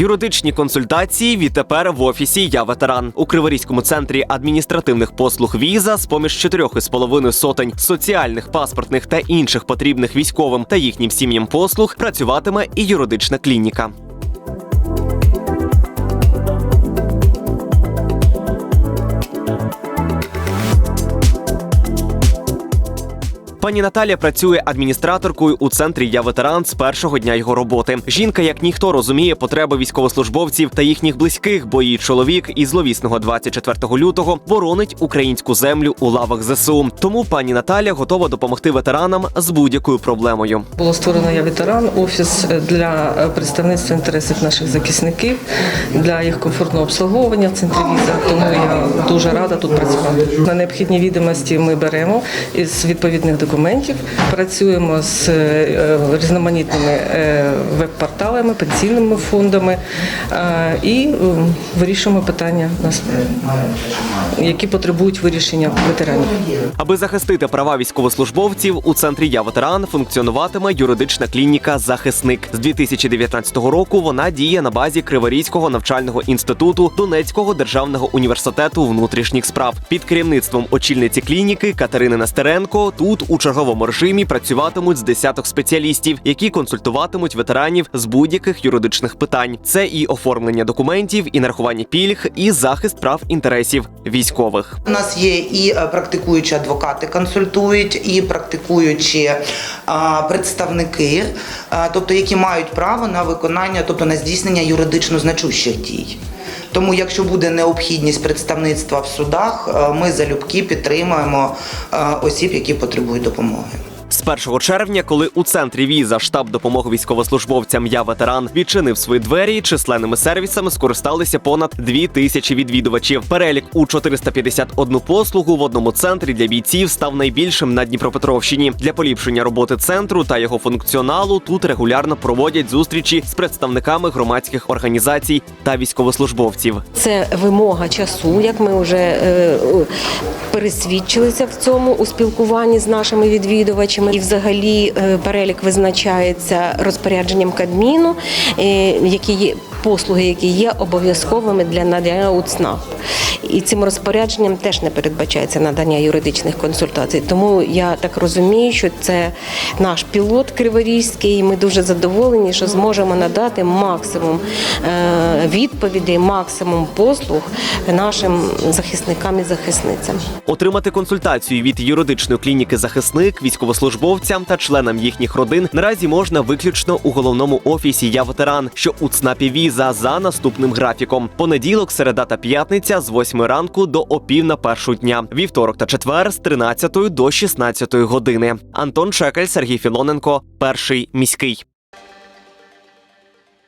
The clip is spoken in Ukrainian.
Юридичні консультації відтепер в офісі Я ветеран у Криворізькому центрі адміністративних послуг віза з поміж чотирьох із половиною сотень соціальних, паспортних та інших потрібних військовим та їхнім сім'ям послуг працюватиме і юридична клініка. Пані Наталія працює адміністраторкою у центрі Я ветеран з першого дня його роботи. Жінка, як ніхто, розуміє потреби військовослужбовців та їхніх близьких, бо її чоловік із зловісного 24 лютого боронить українську землю у лавах ЗСУ. Тому пані Наталя готова допомогти ветеранам з будь-якою проблемою. Було створено я ветеран, офіс для представництва інтересів наших захисників, для їх комфортного обслуговування в центрі віза. Тому я дуже рада тут працювати. На необхідні відомості ми беремо із відповідних документів, працюємо з е, різноманітними е, веб-порталами, пенсійними фондами е, і е, вирішуємо питання, які потребують вирішення ветеранів. Аби захистити права військовослужбовців, у центрі Я ветеран функціонуватиме юридична клініка Захисник з 2019 року. Вона діє на базі Криворізького навчального інституту Донецького державного університету внутрішніх справ під керівництвом очільниці клініки Катерини Настеренко. Тут у черговому режимі працюватимуть з десяток спеціалістів, які консультуватимуть ветеранів з будь-яких юридичних питань. Це і оформлення документів, і нарахування пільг, і захист прав інтересів військових. У нас є і е, практикуючі адвокати консультують, і практикуючі представники, тобто які мають право на виконання, тобто на здійснення юридично значущих дій. Тому, якщо буде необхідність представництва в судах, е, ми залюбки підтримуємо е, осіб, які потребують допомоги. З 1 червня, коли у центрі віза штаб допомоги військовослужбовцям Я ветеран відчинив свої двері, численними сервісами скористалися понад 2 тисячі відвідувачів. Перелік у 451 послугу в одному центрі для бійців став найбільшим на Дніпропетровщині. Для поліпшення роботи центру та його функціоналу тут регулярно проводять зустрічі з представниками громадських організацій та військовослужбовців. Це вимога часу, як ми вже е, пересвідчилися в цьому у спілкуванні з нашими відвідувачами. І взагалі е, перелік визначається розпорядженням Кабміну, е, які є послуги, які є обов'язковими для надання УЦНАП. І цим розпорядженням теж не передбачається надання юридичних консультацій. Тому я так розумію, що це наш пілот Криворізький. і Ми дуже задоволені, що зможемо надати максимум е, відповідей, максимум послуг нашим захисникам і захисницям. Отримати консультацію від юридичної клініки захисник військовослужбовцям та членам їхніх родин наразі можна виключно у головному офісі Я ветеран, що у ЦНАПі віза за наступним графіком. Понеділок, середа та п'ятниця з 8 ранку до опів на першу дня. Вівторок та четвер з 13 до 16 години. Антон Чекаль, Сергій Філоненко, перший міський.